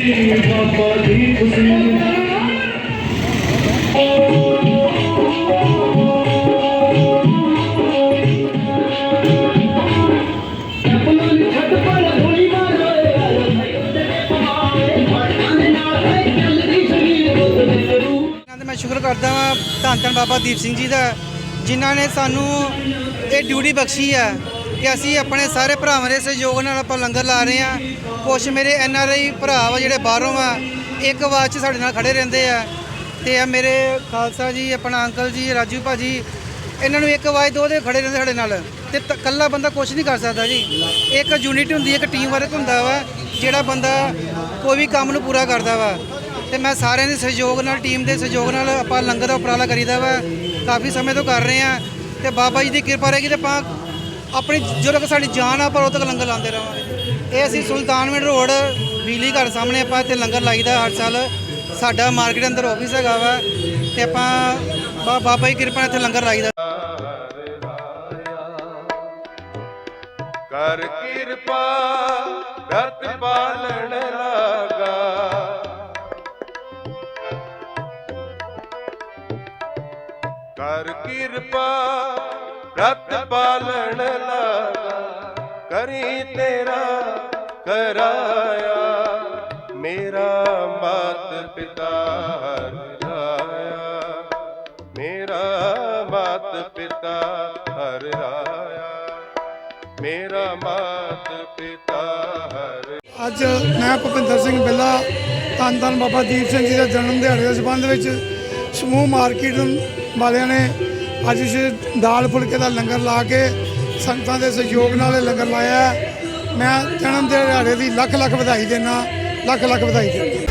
ਦੀਪ ਸਿੰਘ ਮੈਂ ਸ਼ੁਕਰ ਕਰਦਾ ਹਾਂ ਧੰਨ ਧੰਨ ਬਾਬਾ ਦੀਪ ਸਿੰਘ ਜੀ ਦਾ, ਜਿਨ੍ਹਾਂ ਨੇ ਸਾਨੂੰ ਇਹ ਡਿਊਟੀ ਬਖਸ਼ੀ ਹੈ ਕਿ ਅਸੀਂ ਆਪਣੇ ਸਾਰੇ ਭਰਾਵਾਂ ਦੇ ਸਹਿਯੋਗ ਨਾਲ ਆਪਾਂ ਲੰਗਰ ਲਾ ਰਹੇ ਆ ਕੁਛ ਮੇਰੇ ਐਨ ਆਰ ਆਈ ਭਰਾ ਵਾ ਜਿਹੜੇ ਬਾਹਰੋਂ ਆ, ਇੱਕ ਆਵਾਜ਼ 'ਚ ਸਾਡੇ ਨਾਲ ਖੜੇ ਰਹਿੰਦੇ ਆ। ਤੇ ਆ ਮੇਰੇ ਖਾਲਸਾ ਜੀ, ਆਪਣਾ ਅੰਕਲ ਜੀ, ਰਾਜੂ ਭਾਜੀ, ਇਹਨਾਂ ਨੂੰ ਇੱਕ ਆਵਾਜ਼ ਦੋ ਦੇ ਖੜੇ ਰਹਿੰਦੇ ਸਾਡੇ ਨਾਲ। ਤੇ ਇਕੱਲਾ ਬੰਦਾ ਕੁਝ ਨਹੀਂ ਕਰ ਸਕਦਾ ਜੀ। ਇੱਕ ਯੂਨਿਟ ਹੁੰਦੀ ਹੈ ਇੱਕ ਟੀਮ ਵਰਕ ਹੁੰਦਾ ਵਾ, ਜਿਹੜਾ ਬੰਦਾ ਕੋਈ ਵੀ ਕੰਮ ਨੂੰ ਪੂਰਾ ਕਰਦਾ ਵਾ। ਤੇ ਮੈਂ ਸਾਰਿਆਂ ਦੇ ਸਹਿਯੋਗ ਨਾਲ ਟੀਮ ਦੇ ਸਹਿਯੋਗ ਨਾਲ ਆਪਾਂ ਲੰਗਰ ਦਾ ਉਪਰਾਲਾ ਕਰੀਦਾ ਵਾ। ਕਾਫੀ ਸਮੇਂ ਤੋਂ ਕਰ ਰਹੇ ਆ ਤੇ ਬਾਬਾ ਜੀ ਦੀ ਕਿਰਪਾ ਰਹੇਗੀ ਤੇ ਆਪਾਂ ਆਪਣੀ ਜਦੋਂ ਤੱਕ ਸਾਡੀ ਜਾਨ ਆ, ਪਰ ਉਦੋਂ ਤੱਕ ਲੰਗਰ ਲਾਉਂਦੇ ਰਹਾਂਗੇ। ਇਹ ਅਸੀਂ ਸੁਲਤਾਨਵਿੰਡ ਰੋਡ ਬਿਜਲੀ ਘਰ ਸਾਹਮਣੇ ਆਪਾਂ ਇੱਥੇ ਲੰਗਰ ਲਾਈਦਾ ਹਰ ਸਾਲ। ਸਾਡਾ ਮਾਰਕੀਟ ਅੰਦਰ ਆਫਿਸ ਹੈਗਾ ਵਾ, ਤੇ ਆਪਾਂ ਬਾਬਾ ਜੀ ਕਿਰਪਾ ਨਾਲ ਇੱਥੇ ਲੰਗਰ ਲਾਈਦਾ। ਕਰ ਕਿਰਪਾ ਰਤ ਪਾਲਣ ਲਾਗਾ। ਕਰ ਕਿਰਪਾ ਰਤ ਪਾਲਣ ਲਾਗਾ, ਕਰੀ ਤੇਰਾ ਕਰਾਇਆ। ਮੇਰਾ ਮਾਤ ਪਿਤਾ ਹਰ ਮੇਰਾ ਮਾਤ ਪਿਤਾ ਹਰ ਮੇਰਾ ਮਾਤ ਪਿਤਾ ਹਰ ਅੱਜ ਮੈਂ ਭੁਪਿੰਦਰ ਸਿੰਘ ਬਿੱਲਾ, ਧੰਨ ਧੰਨ ਬਾਬਾ ਦੀਪ ਸਿੰਘ ਜੀ ਦਾ ਜਨਮ ਦਿਹਾੜੇ ਦੇ ਸੰਬੰਧ ਵਿੱਚ ਸਮੂਹ ਮਾਰਕੀਟ ਵਾਲਿਆਂ ਨੇ ਅੱਜ ਇਸ ਦਾਲ ਫੁਲਕੇ ਦਾ ਲੰਗਰ ਲਾ ਕੇ ਸੰਗਤਾਂ ਦੇ ਸਹਿਯੋਗ ਨਾਲ ਇਹ ਲੰਗਰ ਲਾਇਆ ਮੈਂ ਜਨਮ ਦਿਹਾੜੇ ਦੀ ਲੱਖ ਲੱਖ ਵਧਾਈ ਦੇਣਾ ਲੱਖ ਲੱਖ ਵਧਾਈ ਦਿੰਦਾ।